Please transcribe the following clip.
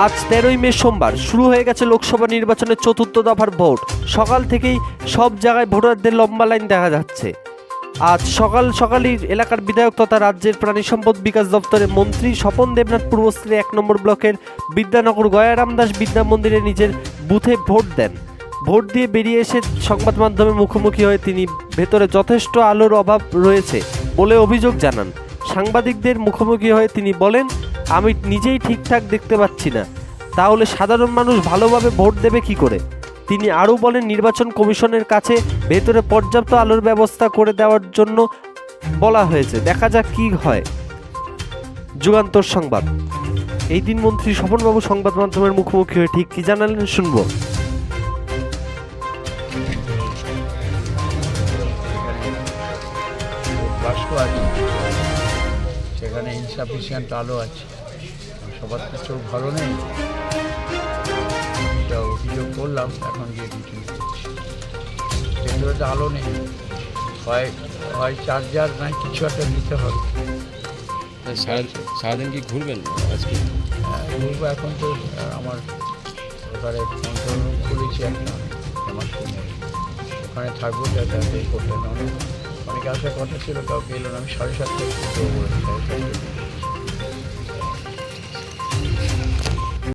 আজ তেরোই মে সোমবার শুরু হয়ে গেছে লোকসভা নির্বাচনের চতুর্থ দফার ভোট। সকাল থেকেই সব জায়গায় ভোটারদের লম্বা লাইন দেখা যাচ্ছে। আজ সকাল সকালই এলাকার বিধায়ক তথা রাজ্যের প্রাণী সম্পদ বিকাশ দপ্তরের মন্ত্রী স্বপন দেবনাথ পূর্বস্থলী এক নম্বর ব্লকের বিদ্যানগর গয়ারাম দাস বিদ্যা মন্দিরে নিজের বুথে ভোট দেন। ভোট দিয়ে বেরিয়ে এসে সংবাদ মাধ্যমে মুখোমুখি হয়ে তিনি ভেতরে যথেষ্ট আলোর অভাব রয়েছে বলে অভিযোগ জানান। সাংবাদিকদের মুখোমুখি হয়ে তিনি বলেন আমি নিজেই ঠিকঠাক দেখতে পাচ্ছি না। তাহলে সাধারণ মানুষ ভালোভাবে ভোট দেবে কি করে? তিনি আরও বলেন, নির্বাচন কমিশনের কাছে ভেতরে পর্যাপ্ত আলোর ব্যবস্থা করে দেওয়ার জন্য বলা হয়েছে। দেখা যাক কি হয়। যুগান্তর সংবাদ। এই দিন মন্ত্রী স্বপনবাবু সংবাদ মাধ্যমের মুখোমুখি হয়ে ঠিক কি জানালেন শুনব। সেখানে ইনসাফিসিয়েন্ট আলো আছে। সবার তো চোখ ভালো নেই। এটা অভিযোগ করলাম এখন গিয়ে মিটিং করছি আলো নেই। হয় হয় চার্জার নাই কিছু একটা নিতে হবে। সারা সারাদিন কি ঘুরবেন আজকে? আহ, ঘুরবো এখন তো আমার ওখানে কন্ট্রোল খুলেছি একটা আমার ওখানে থাকব যাতে করতে না অনেক আসার কথা ছিল কাউকে এলো না। আমি সাড়ে সাতটায়